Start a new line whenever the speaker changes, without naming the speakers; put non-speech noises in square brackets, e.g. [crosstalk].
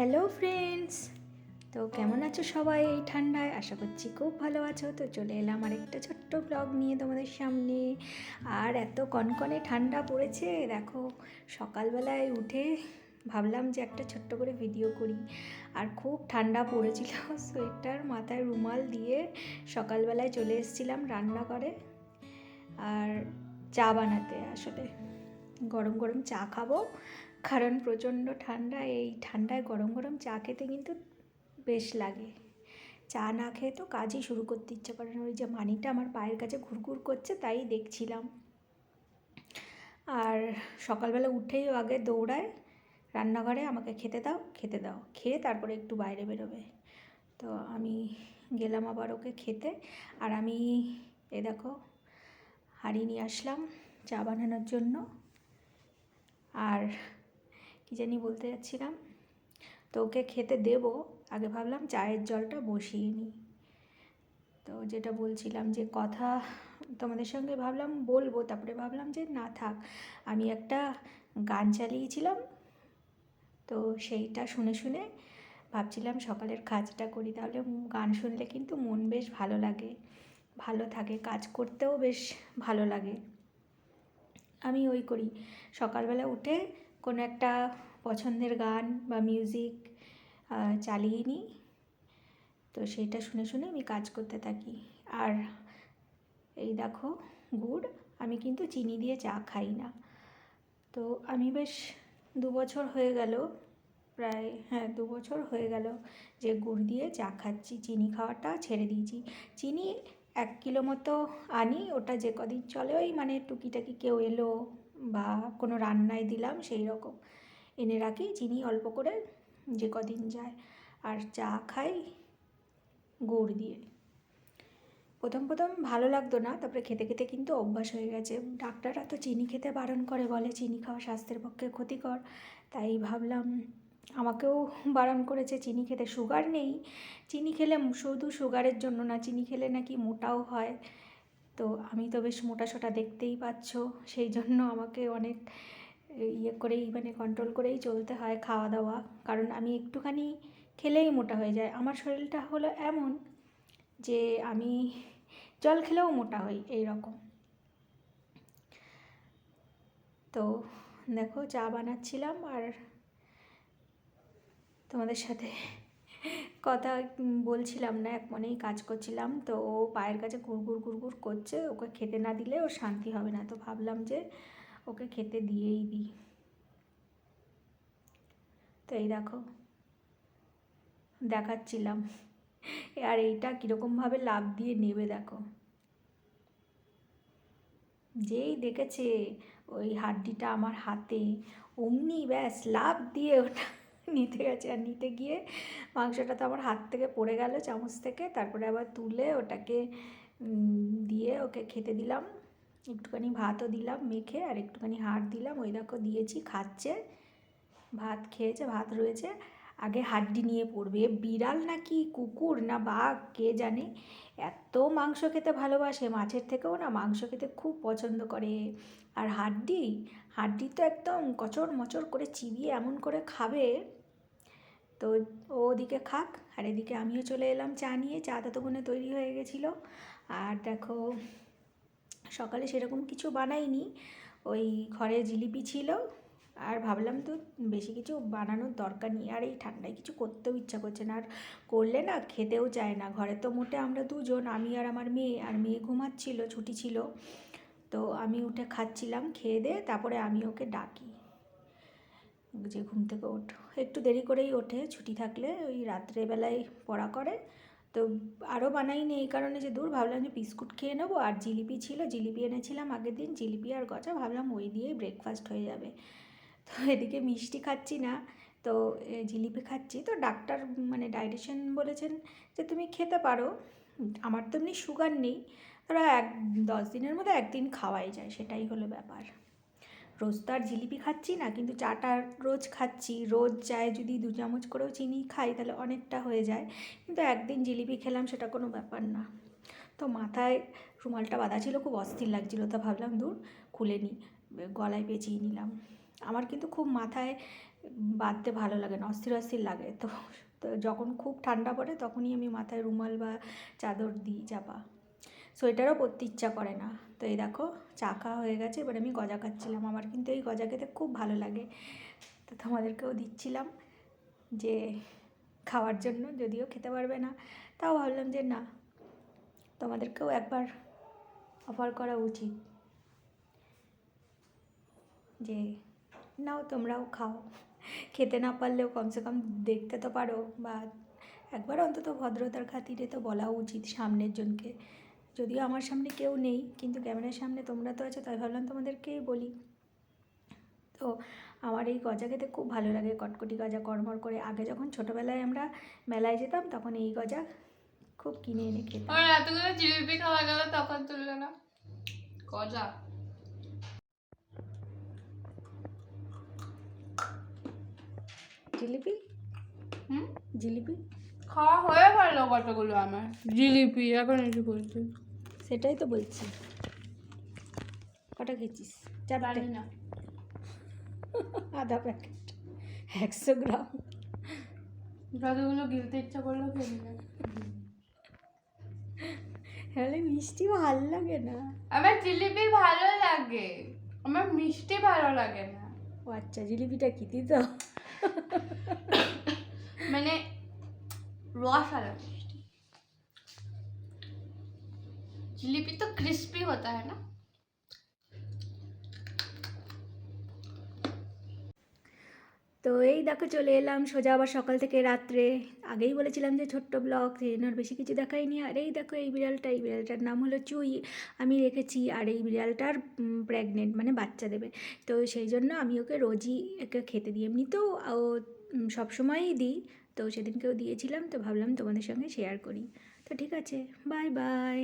Hello friends. তো কেমন আছো সবাই? এই ঠান্ডায় আশা করছি খুব ভালো আছো। তো চলে এলাম আর একটা ছোট্ট ব্লগ নিয়ে তোমাদের সামনে। আর এত কনকনে ঠান্ডা পড়েছে, দেখো, সকালবেলায় উঠে ভাবলাম যে একটা ছোট্ট করে ভিডিও করি। আর খুব ঠান্ডা পড়েছিল [laughs] সোয়েটার, মাথায় রুমাল দিয়ে সকালবেলায় চলে এসেছিলাম রান্না করে আর চা বানাতে আসলে। গরম গরম চা খাব। কারণ প্রচণ্ড ঠান্ডা, এই ঠান্ডায় গরম গরম চা খেতে কিন্তু বেশ লাগে। চা না খেয়ে তো কাজই শুরু করতে ইচ্ছে করে না। ওই যে মানিটা আমার পায়ের কাছে ঘুরঘুর করছে, তাই দেখছিলাম। আর সকালবেলা উঠেই আগে দৌড়ায়, রান্নাঘরে আমাকে খেতে দাও খেতে দাও। খেয়ে তারপরে একটু বাইরে বেরোবে। তো আমি গেলাম আবার ওকে খেতে। আর আমি এ দেখো, হাঁড়ি নিয়ে আসলাম চা বানানোর জন্য। আর কী জানি বলতে যাচ্ছিলাম, তো ওকে খেতে দেব। আগে ভাবলাম চায়ের জলটা বসিয়ে নিই। তো যেটা বলছিলাম যে কথা তোমাদের সঙ্গে ভাবলাম বলব, তারপরে ভাবলাম যে না থাক, আমি একটা গান চালিয়েছিলাম, তো সেইটা শুনে শুনে ভাবছিলাম সকালের কাজটা করি। তাহলে গান শুনলে কিন্তু মন বেশ ভালো লাগে, ভালো থাকে, কাজ করতেও বেশ ভালো লাগে। আমি ওই করি। সকালবেলা উঠে কোনো একটা পছন্দের গান বা মিউজিক চালিয়ে নিই। তো সেইটা শুনে শুনে আমি কাজ করতে থাকি। আর এই দেখো, গুড়, আমি কিন্তু চিনি দিয়ে চা খাই না। তো আমি বেশ দু বছর হয়ে গেল, প্রায় হ্যাঁ দু বছর হয়ে গেল যে গুড় দিয়ে চা খাচ্ছি, চিনি খাওয়াটা ছেড়ে দিয়েছি। চিনি এক কিলো মতো আনি, ওটা যে কদিন চলে ওই মানে টুকিটাকি কেউ এলো বা কোনো রান্নায় দিলাম সেই রকম। এনে রাখি, চিনি অল্প করে যে কদিন যায়। আর চা খাই গুড় দিয়ে। প্রথম প্রথম ভালো লাগতো না, তারপরে খেতে খেতে কিন্তু অভ্যাস হয়ে গেছে। ডাক্তাররা তো চিনি খেতে বারণ করে বলে, চিনি খাওয়া স্বাস্থ্যের পক্ষে ক্ষতিকর। তাই ভাবলাম আমাকেও বারণ করেছে, চিনি খেতে সুগার নেই। চিনি খেলে শুধু সুগারের জন্য না, চিনি খেলে নাকি মোটাও হয়। তো আমি তো বেশ মোটা সোটা দেখতেই পাচ্ছ, সেই জন্য আমাকে অনেক ইয়ে করেই মানে কন্ট্রোল করেই চলতে হয় খাওয়া দাওয়া কারণ আমি একটুখানি খেলেই মোটা হয়ে যায় আমার শরীরটা হলো এমন যে আমি জল খেলেও মোটা হই, এই রকম। তো দেখো, চা বানাচ্ছিলাম আর তোমাদের সাথে কথা বলছিলাম না, এক মনেই কাজ করছিলাম। তো ও পায়ের কাছে গুড়গুড় গুড়গুড় করছে, ওকে খেতে না দিলে ওর শান্তি হবে না। তো ভাবলাম যে ওকে খেতে দিয়েই দিই। তো এই দেখো, দেখাচ্ছিলাম। আর এইটা কীরকমভাবে লাভ দিয়ে নেবে দেখো। যেই দেখেছে, ওই হাড্ডিটা আমার হাতে, অমনি ব্যাস লাভ দিয়ে ওটা নিতে গেছে। আর নিতে গিয়ে মাংসটা তো আমার হাত থেকে পড়ে গেল চামচ থেকে। তারপরে আবার তুলে ওটাকে দিয়ে ওকে খেতে দিলাম। একটুখানি ভাতও দিলাম মেখে আর একটুখানি হাড় দিলাম। ওই দেখো দিয়েছি, খাচ্ছে। ভাত খেয়েছে, ভাত রয়েছে। আগে হাড্ডি নিয়ে পড়বে। বিড়াল নাকি কুকুর না বাঘ, কে জানে? এত মাংস খেতে ভালোবাসে। মাছের থেকেও না মাংস খেতে খুব পছন্দ করে। আর হাড্ডি হাড্ডি তো একদম কচর মচর করে চিবিয়ে এমন করে খাবে। তো ও ওদিকে খাক, আর এদিকে আমিও চলে এলাম চা নিয়ে। চা ততক্ষণে তৈরি হয়ে গেছিল। আর দেখো, সকালে সেরকম কিছু বানাইনি। ওই ঘরে জিলিপি ছিল। আর ভাবলাম তো বেশি কিছু বানানোর দরকার নেই। আর এই ঠান্ডায় কিছু করতেও ইচ্ছা করছে না। আর করলে না খেতেও চায় না। ঘরে তো মোটে আমরা দুজন, আমি আর আমার মেয়ে। আর মেয়ে ঘুমাচ্ছিল, ছুটি ছিল। তো আমি উঠে খাচ্ছিলাম, খেয়ে দিয়ে তারপরে আমি ওকে ডাকি। যে ঘুম থেকে ওঠ। একটু দেরি করেই ওঠে, ছুটি থাকলে ওই রাত্রেবেলায় পড়া করে। তো আরও বানাইনি এই কারণে যে দূর, ভাবলাম যে বিস্কুট খেয়ে নেব। আর জিলিপি ছিল, জিলিপি এনেছিলাম আগের দিন, জিলিপি আর গজা, ভাবলাম ওই দিয়েই ব্রেকফাস্ট হয়ে যাবে। তো এদিকে মিষ্টি খাচ্ছি না, তো জিলিপি খাচ্ছি। তো ডাক্তার মানে ডাইটেশন বলেছেন যে তুমি খেতে পারো। আমার তো এমনি সুগার নেই। ধরো এক, দশ দিনের মধ্যে একদিন খাওয়াই যায়, সেটাই হলো ব্যাপার। রোজ তো আর জিলিপি খাচ্ছি না, কিন্তু চাটা রোজ খাচ্ছি। রোজ চায়ে যদি দু চামচ করেও চিনি খাই, তাহলে অনেকটা হয়ে যায়। কিন্তু একদিন জিলিপি খেলাম, সেটা কোনো ব্যাপার না। তো মাথায় রুমালটা বাঁধা ছিল, খুব অস্থির লাগছিল, তা ভাবলাম দূর খুলে নিই গলায় পেঁচিয়ে নিলাম। আমার কিন্তু খুব মাথায় বাঁধতে ভালো লাগে না, অস্থির অস্থির লাগে। তো তো যখন খুব ঠান্ডা পড়ে, তখনই আমি মাথায় রুমাল বা চাদর দিই, চাপা। সোয়েটারও পরতে ইচ্ছা করে না। তো এই দেখো, চা হয়ে গেছে, এবার আমি গজা খাচ্ছিলাম। আমার কিন্তু এই গজা খেতে খুব ভালো লাগে। তো তোমাদেরকেও দিচ্ছিলাম যে খাওয়ার জন্য, যদিও খেতে পারবে না। তাও ভাবলাম যে না, তোমাদেরকেও একবার অফার করা উচিত। যে নাও, তোমরাও খাও। খেতে না পারলেও কমসে কম দেখতে তো পারো, বা একবার অন্তত ভদ্রতার খাতিরে তো বলা উচিত সামনের জনকে। যদিও আমার সামনে কেউ নেই কিন্তু ক্যামেরার সামনে তোমরা তো আছো তাই ভাবলাম তোমাদেরকেই বলি। তো আমার এই গজা খেতে খুব ভালো লাগে কটকটি গজা কড়মড় করে। আগে যখন ছোটোবেলায় আমরা মেলায় যেতাম তখন এই গজা খুব কিনে এনে খেতাম।
আমার এতগুলো জিলিপি খাওয়া গেল তখন তুললো না। গজা।
জিলিপি?
হুম?
জিলিপি?
খাওয়া হয়ে গেল কতগুলো আমার? জিলিপি এখন এসে বলছি
সেটাই তো বলছি। কটা খেয়েছিস? চারটে।
না।
আধা প্যাকেট। একশো গ্রাম।
যতগুলো গিলতে ইচ্ছা করল খেয়ে নিলাম।
হলে মিষ্টি ভালো লাগে না।
আমার জিলিপি ভালো লাগে। আমার মিষ্টি ভালো লাগে না।
ও আচ্ছা জিলিপিটা কি দিত
মানে রস वाला मिष्टी जिलेबी तो क्रिस्पी होता है ना
তো এই দেখো চলে এলাম সোজা আবার সকাল থেকে রাত্রে আগেই বলেছিলাম যে ছোট্ট ব্লগ সেই জন্য আর বেশি কিছু দেখাইনি আর এই দেখো এই বিড়ালটা এই বিড়ালটার নাম হলো চুই আমি রেখেছি আর এই বিড়ালটার প্রেগনেন্ট মানে বাচ্চা দেবে তো সেই জন্য আমি ওকে রোজই একে খেতে দিই এমনিতেও ও উম, সবসময়ই দিই তো সেদিনকেও দিয়েছিলাম তো ভাবলাম তোমাদের সঙ্গে শেয়ার করি। তো ঠিক আছে বাই বাই